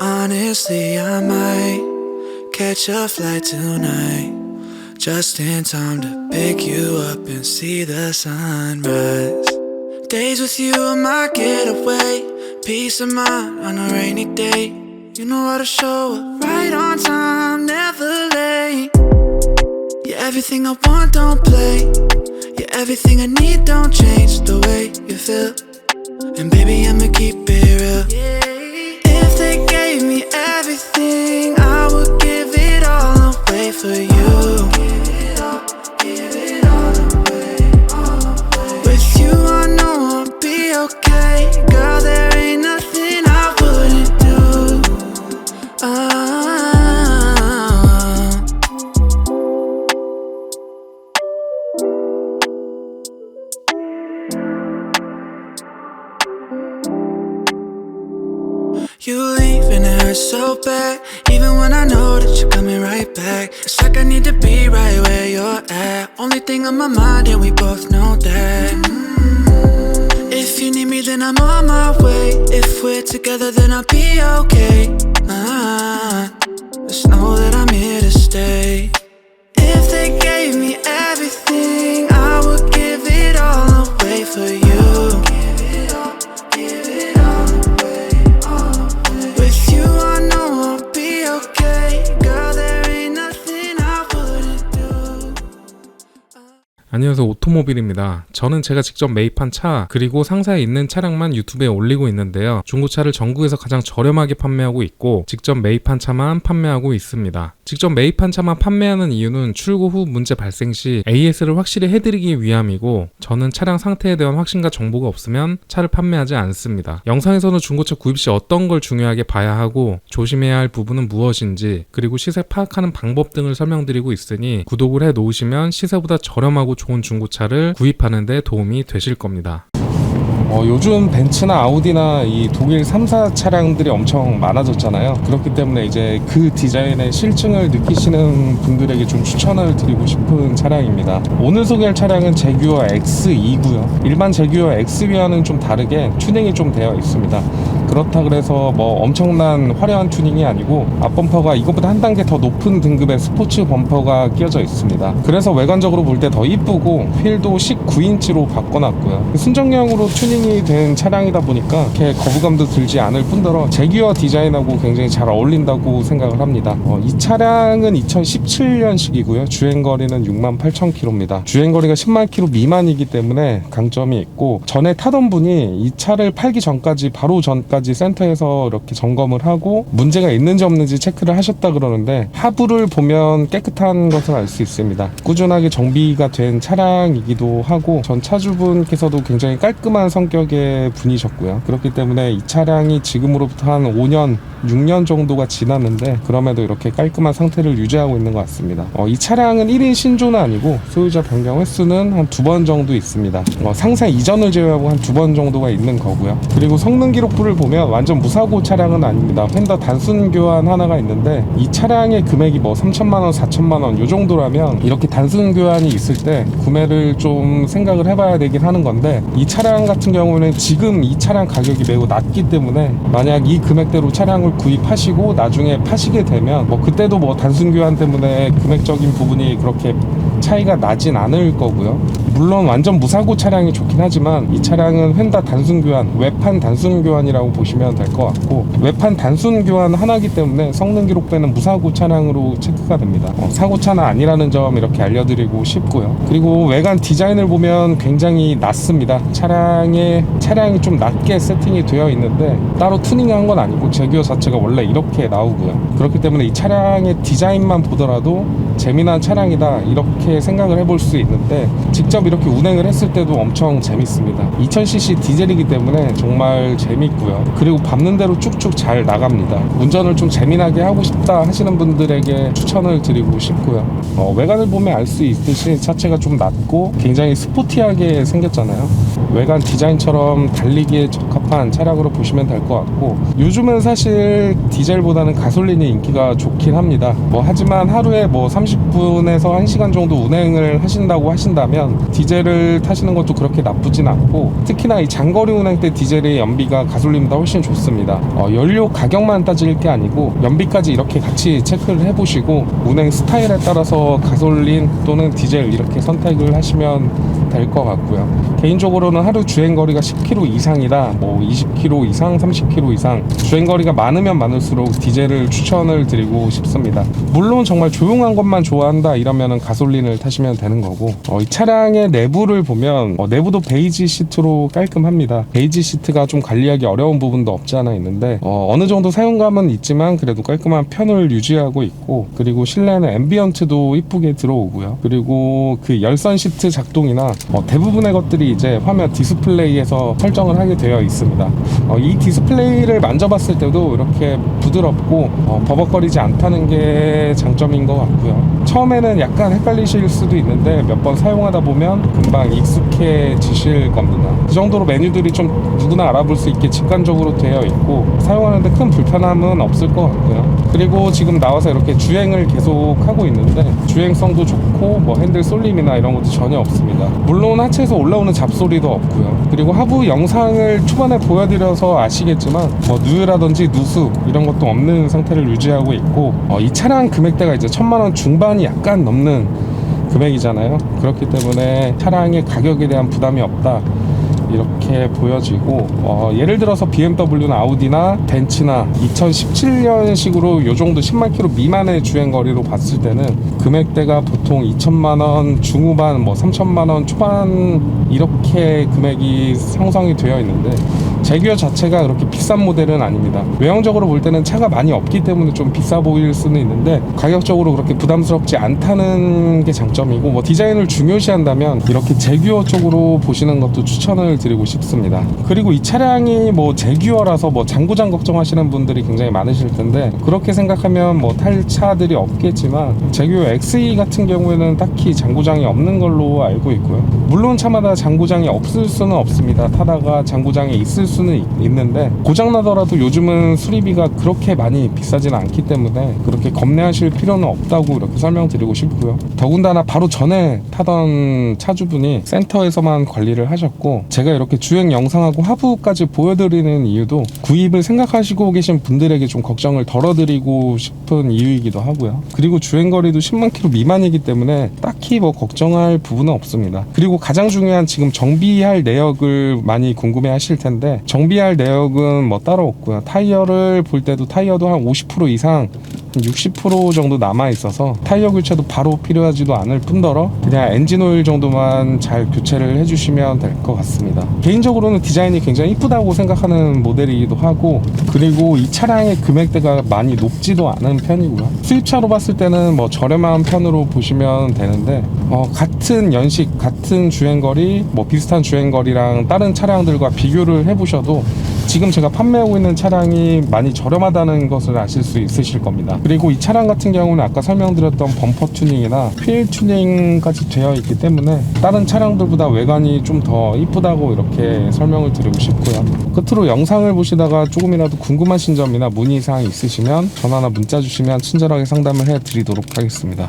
Honestly, I might catch a flight tonight. Just in time to pick you up and see the sunrise. Days with you are my getaway. Peace of mind on a rainy day. You know how to show up right on time, never late. You're everything I want, don't play. You're everything I need, don't change the way you feel. And baby, I'ma keep it real. Me I would give it all away for you. So bad. Even when I know that you're coming right back. It's like I need to be right where you're at. Only thing on my mind, and we both know that. If you need me, then I'm on my way. If we're together, then I'll be okay. Ah, just know 안녕하세요 오토모빌입니다. 저는 제가 직접 매입한 차 그리고 상사에 있는 차량만 유튜브에 올리고 있는데요. 중고차를 전국에서 가장 저렴하게 판매하고 있고 직접 매입한 차만 판매하고 있습니다. 직접 매입한 차만 판매하는 이유는 출고 후 문제 발생 시 AS를 확실히 해드리기 위함이고 저는 차량 상태에 대한 확신과 정보가 없으면 차를 판매하지 않습니다. 영상에서는 중고차 구입 시 어떤 걸 중요하게 봐야 하고 조심해야 할 부분은 무엇인지 그리고 시세 파악하는 방법 등을 설명드리고 있으니 구독을 해 놓으시면 시세보다 저렴하고 좋은 중고차를 구입하는 데 도움이 되실 겁니다. 어, 요즘 벤츠나 아우디나 이 독일 3사 차량들이 엄청 많아졌잖아요. 그렇기 때문에 이제 그 디자인의 실증을 느끼시는 분들에게 좀 추천을 드리고 싶은 차량입니다. 오늘 소개할 차량은 제규어 X2고요. 일반 제규어 X와는 좀 다르게 튜닝이 좀 되어 있습니다. 그렇다 그래서 뭐 엄청난 화려한 튜닝이 아니고 앞범퍼가 이것보다 한 단계 더 높은 등급의 스포츠 범퍼가 끼어져 있습니다. 그래서 외관적으로 볼 때 더 이쁘고 휠도 19인치로 바꿔놨고요. 순정형으로 튜닝 이된 차량이다 보니까 이렇게 거부감도 들지 않을 뿐더러 제기어 디자인하고 굉장히 잘 어울린다고 생각을 합니다. 어, 이 차량은 2017년식이고요. 주행거리는 6만 8천 킬로입니다. 주행거리가 10만 킬로 미만이기 때문에 강점이 있고 전에 타던 분이 이 차를 팔기 전까지 바로 전까지 센터에서 이렇게 점검을 하고 문제가 있는지 없는지 체크를 하셨다 그러는데 하부를 보면 깨끗한 것을 알 수 있습니다. 꾸준하게 정비가 된 차량이기도 하고 전 차주분께서도 굉장히 깔끔한 성 격의 분이셨고요. 그렇기 때문에 이 차량이 지금으로부터 한 5년, 6년 정도가 지났는데 그럼에도 이렇게 깔끔한 상태를 유지하고 있는 것 같습니다. 어, 이 차량은 1인 신조는 아니고 소유자 변경 횟수는 한 두 번 정도 있습니다. 어, 상사 이전을 제외하고 한 두 번 정도가 있는 거고요. 그리고 성능 기록부를 보면 완전 무사고 차량은 아닙니다. 펜더 단순 교환 하나가 있는데 이 차량의 금액이 뭐 3천만 원, 4천만 원 요 정도라면 이렇게 단순 교환이 있을 때 구매를 좀 생각을 해봐야 되긴 하는 건데 이 차량 같은 경우 는 지금 이 차량 가격이 매우 낮기 때문에 만약 이 금액대로 차량을 구입하시고 나중에 파시게 되면 뭐 그때도 뭐 단순 교환 때문에 금액적인 부분이 그렇게 차이가 나진 않을 거고요. 물론 완전 무사고 차량이 좋긴 하지만 이 차량은 휀다 단순 교환, 외판 단순 교환이라고 보시면 될 것 같고 외판 단순 교환 하나기 때문에 성능 기록되는 무사고 차량으로 체크가 됩니다. 어, 사고 차는 아니라는 점 이렇게 알려드리고 싶고요. 그리고 외관 디자인을 보면 굉장히 낮습니다. 차량의 차량이 좀 낮게 세팅이 되어 있는데 따로 튜닝한 건 아니고 제규어 자체가 원래 이렇게 나오고요. 그렇기 때문에 이 차량의 디자인만 보더라도 재미난 차량이다 이렇게 생각을 해볼 수 있는데 직접 이렇게 운행을 했을 때도 엄청 재밌습니다. 2000cc 디젤이기 때문에 정말 재밌고요. 그리고 밟는 대로 쭉쭉 잘 나갑니다. 운전을 좀 재미나게 하고 싶다 하시는 분들에게 추천을 드리고 싶고요. 어, 외관을 보면 알 수 있듯이 차체가 좀 낮고 굉장히 스포티하게 생겼잖아요. 외관 디자인처럼 달리기에 적합한 차량으로 보시면 될 것 같고 요즘은 사실 디젤보다는 가솔린이 인기가 좋긴 합니다. 뭐 하지만 하루에 뭐 30분에서 1시간 정도 운행을 하신다고 하신다면 디젤을 타시는 것도 그렇게 나쁘진 않고 특히나 이 장거리 운행 때 디젤의 연비가 가솔린보다 훨씬 좋습니다. 어, 연료 가격만 따질 게 아니고 연비까지 이렇게 같이 체크를 해보시고 운행 스타일에 따라서 가솔린 또는 디젤 이렇게 선택을 하시면 될 것 같고요. 개인적으로는 하루 주행 거리가 10km 이상이다, 뭐 20km 이상, 30km 이상 주행 거리가 많으면 많을수록 디젤을 추천을 드리고 싶습니다. 물론 정말 조용한 것만 좋아한다 이러면은 가솔린을 타시면 되는 거고 어, 이 차량의 내부를 보면 어, 내부도 베이지 시트로 깔끔합니다. 베이지 시트가 좀 관리하기 어려운 부분도 없지 않아 있는데 어, 어느 정도 사용감은 있지만 그래도 깔끔한 편을 유지하고 있고 그리고 실내는 앰비언트도 이쁘게 들어오고요. 그리고 그 열선 시트 작동이나 어, 대부분의 것들이 이제 화면 디스플레이에서 설정을 하게 되어 있습니다. 어, 이 디스플레이를 만져봤을 때도 이렇게 부드럽고 어, 버벅거리지 않다는 게 장점인 것 같고요. 처음에는 약간 헷갈리실 수도 있는데 몇 번 사용하다 보면 금방 익숙해지실 겁니다. 그 정도로 메뉴들이 좀 누구나 알아볼 수 있게 직관적으로 되어 있고 사용하는데 큰 불편함은 없을 것 같고요. 그리고 지금 나와서 이렇게 주행을 계속 하고 있는데 주행성도 좋고 뭐 핸들 쏠림이나 이런 것도 전혀 없습니다. 물론 하체에서 올라오는 잡소리도 없고요. 그리고 하부 영상을 초반에 보여드려서 아시겠지만 뭐 누유라든지 누수 이런 것도 없는 상태를 유지하고 있고 어, 이 차량 금액대가 이제 천만 원 중반이 약간 넘는 금액이잖아요. 그렇기 때문에 차량의 가격에 대한 부담이 없다. 이렇게 보여지고 어, 예를 들어서 BMW나 아우디나 벤츠나 2017년식으로 요 정도 10만 킬로 미만의 주행 거리로 봤을 때는 금액대가 보통 2천만 원 중후반 뭐 3천만 원 초반 이렇게 금액이 형성이 되어 있는데 제규어 자체가 그렇게 비싼 모델은 아닙니다. 외형적으로 볼 때는 차가 많이 없기 때문에 좀 비싸 보일 수는 있는데 가격적으로 그렇게 부담스럽지 않다는 게 장점이고 뭐 디자인을 중요시한다면 이렇게 제규어 쪽으로 보시는 것도 추천을 드리고 싶습니다. 그리고 이 차량이 뭐 제규어라서 뭐 장고장 걱정하시는 분들이 굉장히 많으실 텐데 그렇게 생각하면 뭐 탈 차들이 없겠지만 제규어 XE 같은 경우에는 딱히 장고장이 없는 걸로 알고 있고요. 물론 차마다 장고장이 없을 수는 없습니다. 타다가 장고장이 있을 수는 있- 있는데 고장 나더라도 요즘은 수리비가 그렇게 많이 비싸지는 않기 때문에 그렇게 겁내하실 필요는 없다고 이렇게 설명드리고 싶고요. 더군다나 바로 전에 타던 차주분이 센터에서만 관리를 하셨고 제가 이렇게 주행 영상하고 하부까지 보여드리는 이유도 구입을 생각하시고 계신 분들에게 좀 걱정을 덜어드리고 싶은 이유이기도 하고요. 그리고 주행거리도 10만 킬로 미만이기 때문에 딱히 뭐 걱정할 부분은 없습니다. 그리고 가장 중요한 지금 정비할 내역을 많이 궁금해 하실 텐데 정비할 내역은 뭐 따로 없고요. 타이어를 볼 때도 타이어도 한 50% 이상 60% 정도 남아 있어서 타이어 교체도 바로 필요하지도 않을 뿐더러 그냥 엔진 오일 정도만 잘 교체를 해주시면 될 것 같습니다. 개인적으로는 디자인이 굉장히 이쁘다고 생각하는 모델이기도 하고 그리고 이 차량의 금액대가 많이 높지도 않은 편이고요. 수입차로 봤을 때는 뭐 저렴한 편으로 보시면 되는데 어, 같은 연식, 같은 주행거리, 뭐 비슷한 주행거리랑 다른 차량들과 비교를 해보셔도 지금 제가 판매하고 있는 차량이 많이 저렴하다는 것을 아실 수 있으실 겁니다. 그리고 이 차량 같은 경우는 아까 설명드렸던 범퍼 튜닝이나 휠 튜닝까지 되어 있기 때문에 다른 차량들보다 외관이 좀 더 이쁘다고 이렇게 설명을 드리고 싶고요. 끝으로 영상을 보시다가 조금이라도 궁금하신 점이나 문의사항 있으시면 전화나 문자 주시면 친절하게 상담을 해드리도록 하겠습니다.